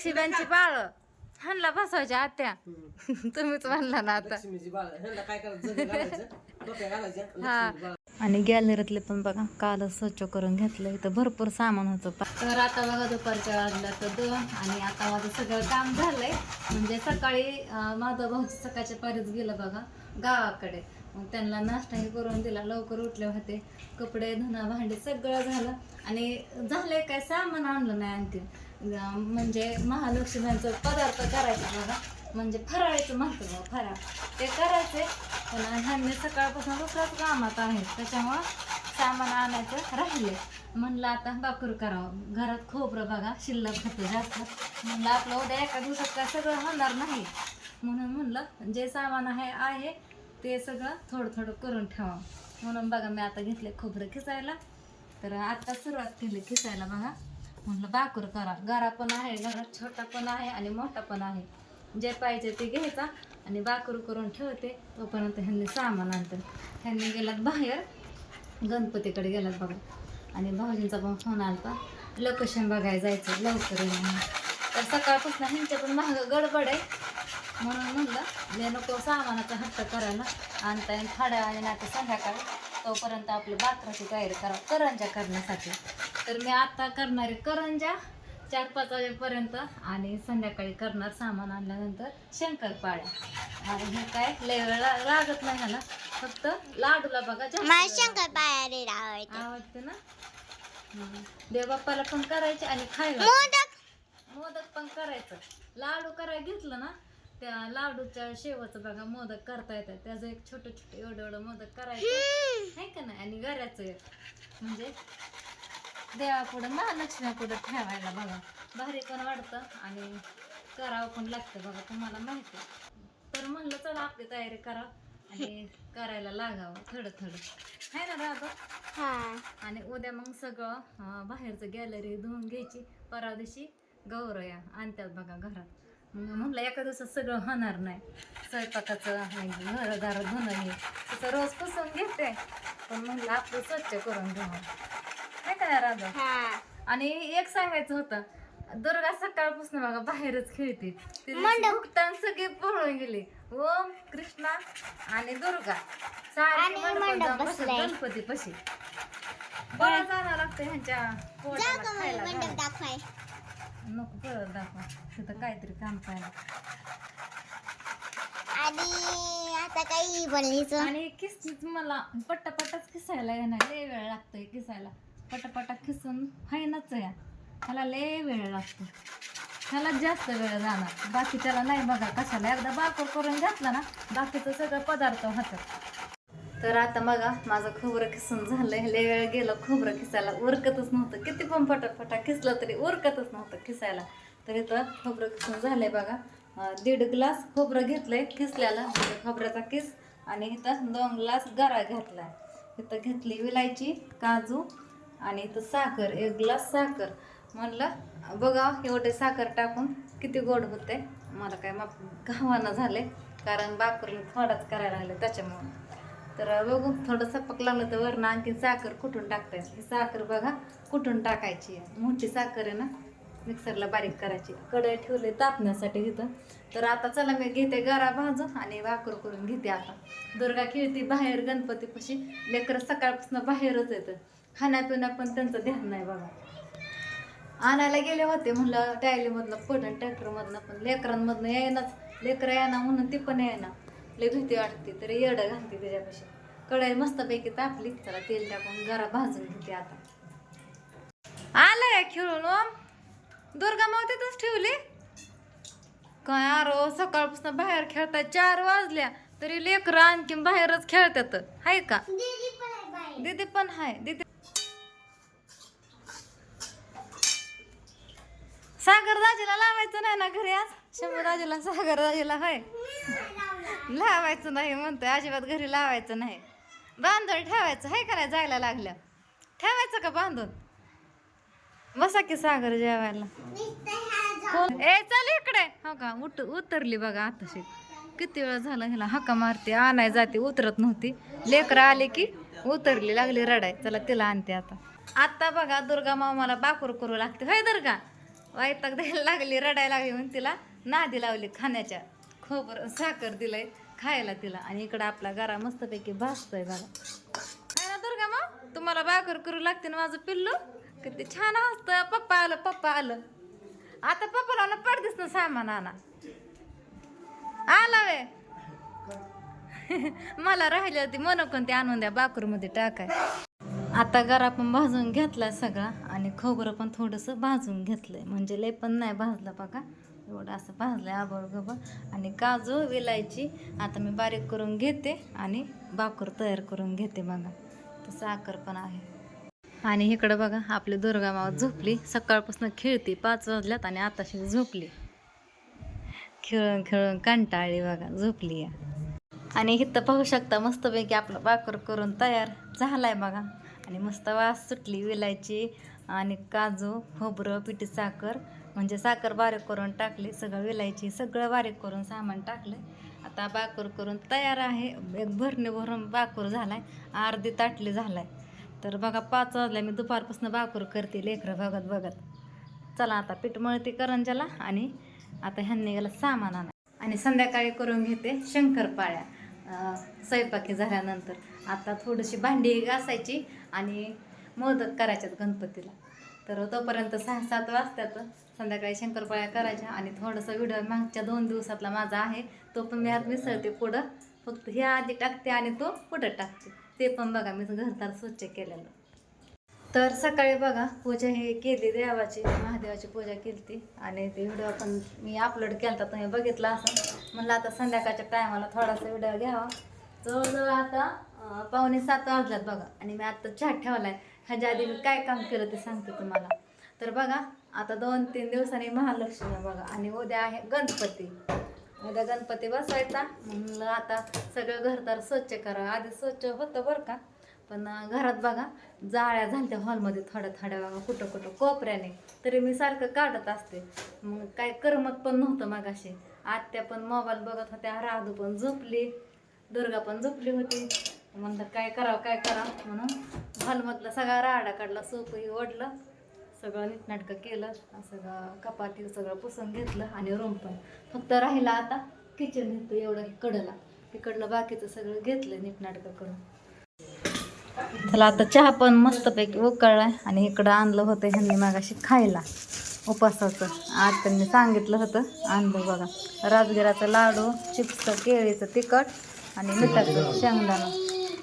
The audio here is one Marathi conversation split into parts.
लक्ष्मीबाईंची बाळ. ह्यांना बसवायच्या आत्या. तुम्हीच म्हणला ना आता. लक्ष्मीची बाळ. ह्यांना काय करायचं? झगं घालायचं. टोप्या घालायच्या. हा. लक्ष्मीची बाळ. आणि गॅलरीतले पण बघा काल स्वच्छ करून घेतलं इथं भरपूर सामान होतं. तर आता बघा दुपारच्या वाजल्या तर दोन आणि आता माझं सगळं काम झालंय. म्हणजे सकाळी अं, माझं भाऊची सकाळच्या पारीच गेलं बघा गावाकडे. मग त्यांना नाश्ताही करून दिला. लवकर उठले होते. कपडे धुणं भांडे सगळं झालं. आणि झालंय काय? सामान आणलं नाही आणखी म्हणजे महालक्ष्म्यांचं पदार्थ करायचं बघा. म्हणजे फराळायचं म्हणतो बघा फराळ. ते करायचे पण ह्यांनी सकाळपासून दुसऱ्याच कामात आहे त्याच्यामुळं सामान आणायचं राहिले म्हणलं आता बाकर करावं. घरात खोबरं बघा शिल्लक होतं जास्त. म्हणलं आपलं उद्या एका दिवसात काय सगळं होणार नाही. म्हणून म्हणलं जे सामान आहे आहे ते सगळं थोडं थोडं करून ठेवावं म्हणून बघा मी आता घेतले खोबरं खिसायला. तर आता सुरुवात केली खिसायला बघा. म्हणलं भाकर करा. गारा पण आहे घरात छोटा पण आहे आणि मोठा पण आहे. जे पाहिजे ते घ्यायचा आणि बाकर करून ठेवते. तोपर्यंत ह्यांनी सामान आणतं. ह्यांनी गेलात बाहेर गणपतीकडे गेलात बघा. आणि भाऊजींचा पण फोन आलता. लोकेशन बघायला जायचं लवकर तर सकाळपासून ह्यांच्या पण महाग गडबड आहे. म्हणून म्हणलं मी नको सामानाचा हट्ट करायला आणता येईल खाड्या आणि नाही संध्याकाळी. तोपर्यंत आपली बाकराची तयारी करा करंजा करण्यासाठी. तर मी आता करणारे करंजा. चार पाच वाजेपर्यंत आणि संध्याकाळी करणार सामान आणल्यानंतर शंकरपाळ्या. आणि हे काय लय लागत नाही ह्याला फक्त लाडूला बघा लागतो. आवडते. ना. देवबाप्पाला पण करायचे आणि खायला. मोदक! पण करायचं. लाडू करायला घेतलं ना? त्या लाडूच्या शेवचं बघा मोदक करता येतात. त्याचं एक छोटं छोटं एवढं एवढं मोदक करायचं. आहे का नाही? आणि एक. म्हणजे देवापुढं महालक्ष्मीपुढं ठेवायला बघा. भारी पण वाटतं आणि करावं पण लागतं बघा तुम्हाला माहिती. तर म्हणलं चला आपली तयारी करा आणि करायला लागावं थोडं थोडं आहे ना दादा? आणि उद्या मग सगळं बाहेरचं गॅलरी धुवून घ्यायची. परवा दिवशी गौरया आणतात बघा घरात. म्हणलं एका दिवसात सगळं होणार नाही. स्वयंपाकाचं घरदार धुणं हे तसं रोज पुसून घेते. पण म्हणलं आपलं स्वच्छ करून घ्यावं नाही का राजा? आणि एक सांगायचं होतं दुर्गा सकाळपासून बघा बाहेरच खेळते. भुकतान सगळे पळून गेले. ओम कृष्णा आणि दुर्गा. सारखी मंडपात जाऊन बसले. गणपती पशी परत जावं लागतं ह्यांच्या पोटाला खायला घालायला. नको परत दाखवा. तिथं काहीतरी काम पाहिजे आणि आता काही बोलायचं आणि किसनीच मला पट्टापट्टाच किसायला येणार. लय वेळ लागतोय किसायला. पटापटा किसून फायनाच या. ह्याला लय वेळ लागतो. ह्याला जास्त वेळ जाणार. बाकी त्याला नाही बघा कशाला. एकदा बाकर करून घातला ना बाकीचं सगळं पदार्थ होतात. तर आता बघा माझं खोबरं खिसून झालंय. लय वेळ गेलं खोबरं खिसायला. उरकतच नव्हतं. किती पण फटाफटा खिसलं तरी उरकतच नव्हतं खिसायला. तरी तर खोबरं खिसून झालंय बघा. दीड ग्लास खोबरं घेतलंय खिसल्याला. म्हणजे खोबऱ्याचा किस आणि इथं दोन ग्लास गरा घातला इथं घेतली विलायची काजू आणि इथं साखर एक ग्लास साखर. म्हणलं बघा एवढे साखर टाकून किती गोड होते मला काय माप घावानं झाले कारण बाकरून थोडाच करायला लागले त्याच्यामुळं. तर बघू थोडं सपक लागलं तर वरनं आणखी साखर कुठून टाकता ही साखर बघा कुठून टाकायची आहे. मोठी साखर आहे ना मिक्सरला बारीक करायची. कढई ठेवले तापण्यासाठी तिथं. तर आता चला मी घेते गरा भाजून आणि भाकर करून घेते आता. दुर्गा खेळती बाहेर गणपतीपाशी. लेकरं सकाळपासून बाहेरच येतं. खाण्यापिण्या पण त्यांचं ध्यान नाही बघा. आणायला गेले होते म्हणलं टायलीमधलं पडन ट्रॅक्टरमधनं पण लेकरांमधनं येईनाच. लेकरं येणार म्हणून ती पण येणार लय भीती वाटते तरी येडं घालते त्याच्यापाशी कढई मस्तपैकी तापली चला तेल टाकून जरा भाजून घेते आता. आलंय खेळून ओम दुर्गा माव तिथंच ठेवली? काय आरो सकाळपासून बाहेर खेळताय चार वाजल्या. तरी लेकरं आणखी बाहेरच खेळतात हाय का? दीदी पण हाय. दीदी सागर दाजीला लावायचं नाही ना घरी आज? शंभर दाजीला सागर दाजीला होय? लावायचं नाही म्हणतोय अजिबात घरी लावायचं नाही. बांधून ठेवायचं हाय कराय जायला लागल्या ठेवायचं का बांधून? बसा की सागर जेवायला. कोण? ए चल इकडे. हो का उठ उतरली बघा आताशी. किती वेळ झाला हिला हाका मारते आणाय जाते उतरत नव्हती. लेकरं आले की उतरली लागली रडाय. चला तिला आणते आता. आता बघा दुर्गा मामाला बाकूर करू लागते. होय दुर्गा? वायताक द्यायला लागली रडायला लागली म्हणून तिला नादी लावली खाण्याच्या. खोबर साखर दिलंय खायला तिला. आणि इकडं आपला गारा मस्तपैकी भासतोय बघा. काय ना दुर्गा मग तुम्हाला भाकर करू लागते ना माझं पिल्लू? किती छान असतं. पप्पा आलं पप्पा आलं. आता पप्पाला ना पडतेस ना सामान आणा. आला वे. मला राहिली होती म्हणून पण ते आणून द्या बाकरूमध्ये टाकाय. आता गरा पण भाजून घेतला सगळा आणि खोबरं पण थोडंसं भाजून घेतलंय. म्हणजे लय पण नाही भाजलं बघा. एवढं असं भाजलंय आबळ गबळ आणि काजू विलायची आता मी बारीक करून घेते आणि बाकर तयार करून घेते बघा. तर साखर पण आहे. आणि इकडं बघा आपली दुर्गा माव झोपली. सकाळपासून खेळती पाच वाजल्यात आणि आताशी झोपली. खेळून खेळून कंटाळली बघा झोपली या. आणि इथं पाहू शकता मस्तपैकी आपलं बाकर करून तयार झालाय बघा. आणि मस्त वास सुटली विलायची आणि काजू खोबरं पिठी साखर. म्हणजे साखर बारीक करून टाकली सगळं विलायची सगळं बारीक करून सामान टाकलं. आता बाकर करून तयार आहे. एक भरणी भरून बाकर झालाय. अर्धी ताटली झालाय. तर बघा पाच वाजल्या मी दुपारपासून बाकर करते लेकरं बघत बघत. चला आता पीठ मळते करंजाला आणि आता ह्यांनी गेला सामान आणा आणि संध्याकाळी करून घेते शंकरपाळ्या. स्वयंपाकी झाल्यानंतर आता थोडीशी भांडी घासायची आणि मोदक करायच्यात गणपतीला. तर तोपर्यंत सहा सात वाजतात संध्याकाळी शंकरपाळ्या करायच्या आणि थोडंसं व्हिडिओ मागच्या दोन दिवसातला माझा आहे. तो पण मी आत मिसळते पुढं. फक्त हे आधी टाकते आणि तो पुढं टाकते. ते पण बघा मी घरदार स्वच्छ केलेलं. तर सकाळी बघा पूजा हे केली देवाची महादेवाची पूजा केली ती आणि ते व्हिडिओ पण मी अपलोड केला होता तुम्ही बघितला असं म्हणलं आता संध्याकाळच्या टायमाला थोडासा व्हिडिओ घ्यावा. जवळजवळ आता पावणे सात वाजल्यात बघा. आणि मी आता चहा आहे ह्याच्या आधी मी काय काम केलं ते सांगते तुम्हाला. तर बघा आता दोन तीन दिवसांनी महालक्ष्मी बघा. आणि उद्या आहे गणपती. उद्या गणपती बसवायचा. म्हणलं आता सगळं घरदार स्वच्छ करा. आधी स्वच्छ होतं बरं का. पण घरात बघा जाळ्या झालत्या हॉलमध्ये थोड्या थोड्या बघा कुठं कुठं कोपऱ्याने. तरी मी सारखं काढत असते. मग काय करमत पण नव्हतं मगाशी. आत्या पण मोबाईल बघत होत्या राधू पण झोपली दुर्गा पण झोपली होती. म्हणलं काय करावं काय करावं म्हणून हॉलमधला सगळा राडा काढला सोपही ओढलं सगळं नीटनाटकं केलं सगळं कपाटी सगळं पुसून घेतलं आणि रूम पण. फक्त राहिला आता किचन घेतो एवढं कडला. तिकडलं बाकीचं सगळं घेतलं नीटनाटकं करून. त्याला आता चहा पण मस्तपैकी उकळलाय आणि इकडं आणलं होतं ह्यांनी मागाशी खायला उपासाचं. आज त्यांनी सांगितलं होतं आणलं बघा. राजगिराचं लाडू चिप्स केळीचं तिखट आणि मिठाचं शेंगदाणा.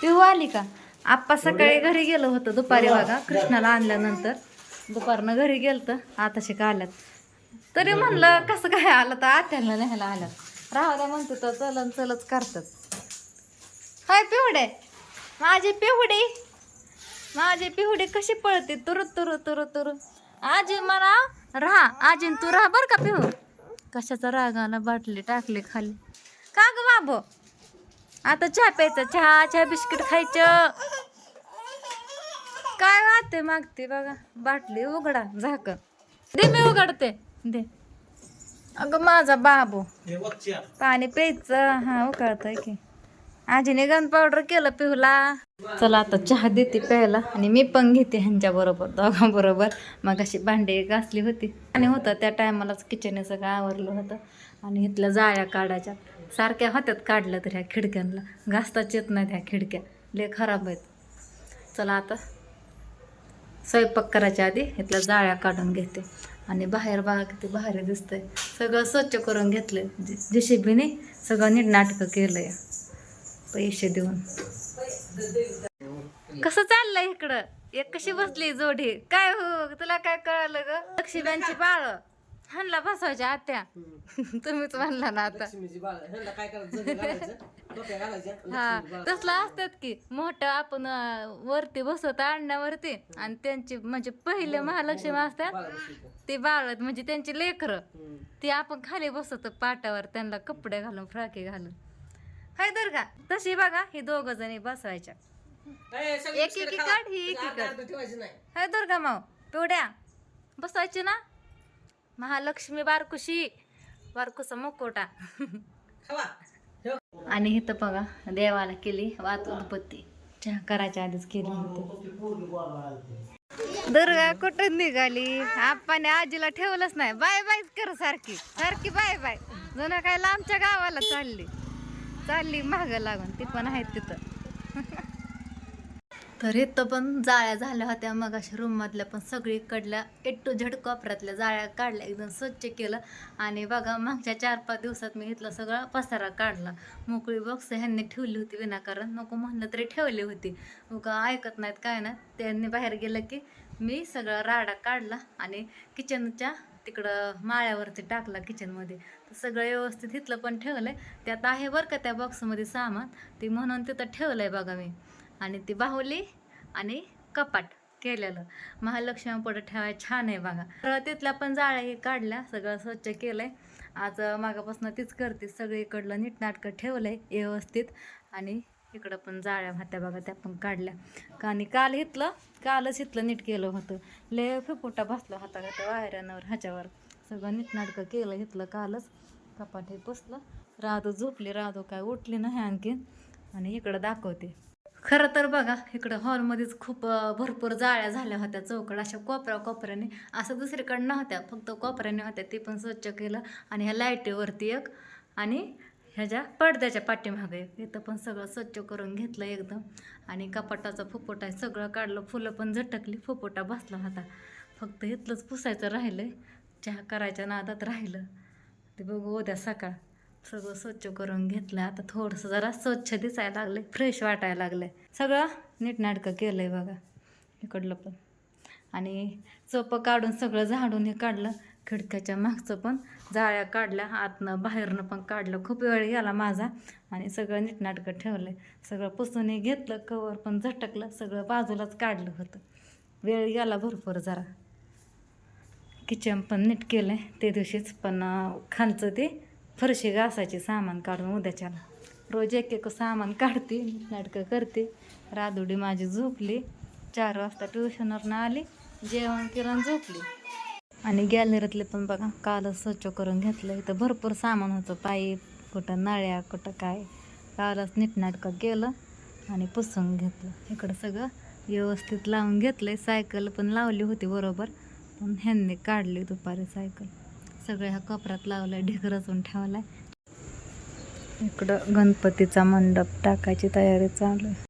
पिऊ आली का? आप्पा सकाळी घरी गेलं होतं दुपारी बघा कृष्णाला आणल्यानंतर. दुपारनं घरी गेलतं आताशी का आल्यात. तरी म्हणलं कसं काय आलं तर आत्याला न्यायला आल्यात. राहू द्या म्हणतो तर चलन चलच करतात. हाय पिवडे माझे पिवडे. माझे पिवडे कशी पळते? तुरु तुरु तुरु तुरु. आजी मला राहा. आजीन तू राहा बर का पिहू कशाचा राग आला? बाटली टाकली खाली. का ग बाबो? आता चहा प्यायचं. चहा चहा बिस्किट खायचं. काय वाटते मागते बघा. बाटली उघडा झाकण दे मी उघडते. दे. अगं माझा बाबू. पाणी प्यायचं. हा उकळतंय की. आजीने गन पावडर केलं पिवला चला आता चहा देते प्यायला आणि मी पण घेते ह्यांच्या बरोबर दोघांबरोबर. मग अशी भांडे घासली होती. आणि होतं त्या टायमालाच किचन सगळं आवरलं होतं. आणि इथल्या जाळ्या काढायच्या. सारख्या होत्यात काढल्या तर ह्या खिडक्यांना. घासताच येत नाहीत ह्या खिडक्या. लय खराब आहेत. चला आता स्वयंपाक करायच्या आधी इथल्या जाळ्या काढून घेते. आणि बाहेर बघा किती भारी दिसतंय. सगळं स्वच्छ करून घेतलं जे शिबीने सगळं नीट नाटकं आहे पैसे देऊन. कसं चाललंय इकडं? एक कशी बसली जोडी? काय हो तुला काय कळालं ग? लक्ष्मीबाईंची बाळ. हाणला बसवायच्या आत्या. तुम्हीच म्हणला ना आता. हा तसलं असतात की मोठं आपण वरती बसवतो आणण्यावरती आणि त्यांची म्हणजे पहिले महालक्ष्मी असतात. ते बाळत म्हणजे त्यांची लेकरं. ते आपण खाली बसवतो पाटावर त्यांना कपडे घालून फ्राके घालून. हाय का तशी बघा ही दोघ जणी बसवायच्या. एक एकीकडे, खावा. ही ठेवायचं नाही. हाय दुर्गा माव पिवड्या बसवायची ना? महालक्ष्मी बारकुशी बारकुसा मुकोटा. आणि इथं बघा देवाला केली वात उत्पत्ती चहा करायच्या आधीच केली होती. दुर्गा कुठं निघाली? आपण आजीला ठेवलंच नाही. बाय बाय कर सारखी. सारखी बाय बाय जुनं काय लांबच्या गावाला चालली. चालली माग लागून ती पण आहेत तिथं. तर इथं पण जाळ्या झाल्या होत्या मग अशा रूममधल्या पण सगळीकडल्या ए टू झेड कोपऱ्यातल्या जाळ्या काढल्या एकदम स्वच्छ केलं. आणि बघा मागच्या चार पाच दिवसात मी इथला सगळा पसारा काढला. मोकळी बॉक्स ह्यांनी ठेवली होती विनाकारण नको म्हणलं तरी ठेवली होती. उगा ऐकत नाहीत काय ना त्यांनी बाहेर गेलं की मी सगळा राडा काढला आणि किचनच्या तिकडं माळ्यावरती टाकला किचनमध्ये तर सगळं व्यवस्थित इथलं पण ठेवलं आहे त्यात आहे बरं का त्या बॉक्समध्ये सामान. ते म्हणून तिथं ठेवलं आहे बघा मी. आणि ती बाहुली आणि कपाट केलेलं. महालक्ष्मी पुढं ठेवाय छान आहे बघा. तर तिथल्या पण जाळ्याही काढल्या. सगळं स्वच्छ केलं आहे आज मागापासून तीच करते. सगळीकडलं नीटनाटकं ठेवलं आहे व्यवस्थित. आणि इकडं पण जाळ्या भात्या बघा त्या पण काढल्या. का आणि काल इथलं कालच इथलं नीट केलं होतं. लय फिपुटा बसला होता का त्या वायऱ्यांवर ह्याच्यावर. सगळं नीटनाटकं केलं इथलं कालच. कपाट हे पुसलं. राधू झोपली राधू काय उठली नाही आणखीन. आणि इकडं दाखवते. खरं तर बघा इकडं हॉलमध्येच खूप भरपूर जाळ्या झाल्या होत्या चौकड. अशा कोपऱ्या कोपऱ्याने असं दुसरीकडं नव्हत्या फक्त कोपऱ्याने होत्या ते पण स्वच्छ केलं. आणि ह्या लाईटीवरती एक. आणि ह्याच्या पडद्याच्या पाठीमागे. इथं पण सगळं स्वच्छ करून घेतलं एकदम. आणि कपाटाचा फुपोटा आहे सगळं काढलं फुलं पण झटकली फुपोटा बसला होता. फक्त इथलंच पुसायचं राहिलं आहे चहा करायच्या नादात राहिलं. ते बघू उद्या सकाळ. सगळं स्वच्छ करून घेतलं. आता थोडंसं जरा स्वच्छ दिसायला लागले फ्रेश वाटायला लागले सगळं नीटनाटकं केलं आहे बघा इकडलं पण. आणि चोपं काढून सगळं झाडून हे काढलं. खिडक्याच्या मागचं पण जाळ्या काढल्या आतनं बाहेरनं पण काढलं. खूप वेळ गेला माझा आणि सगळं नीटनाटकं ठेवलं सगळं पुसूनही घेतलं कवर पण झटकलं सगळं बाजूलाच काढलं होतं. वेळ गेला भरपूर जरा. किचन पण नीट केलं आहे ते दिवशीच पण खालचं ते फरशी घासायची सामान काढून उद्याच्याला. रोज एक एक सामान काढते नाटकं करते. रादुडी माझी झोपली. चार वाजता ट्युशनवरनं आली. जेवण किरण झोपली. आणि गॅलरीतले पण बघा कालच स्वच्छ करून घेतलं. इथं भरपूर सामान होतं पाईप कुठं नळ्या कुठं काय. कालच नीटनाटकं केलं आणि पुसून घेतलं. इकडं सगळं व्यवस्थित लावून घेतलंय. सायकल पण लावली होती बरोबर पण ह्यांनी काढली दुपारी सायकल. सगळ्या ह्या कोपऱ्यात आहे ढिग रचून ठेवलाय. इकडं गणपतीचा मंडप टाकायची तयारी चालू आहे.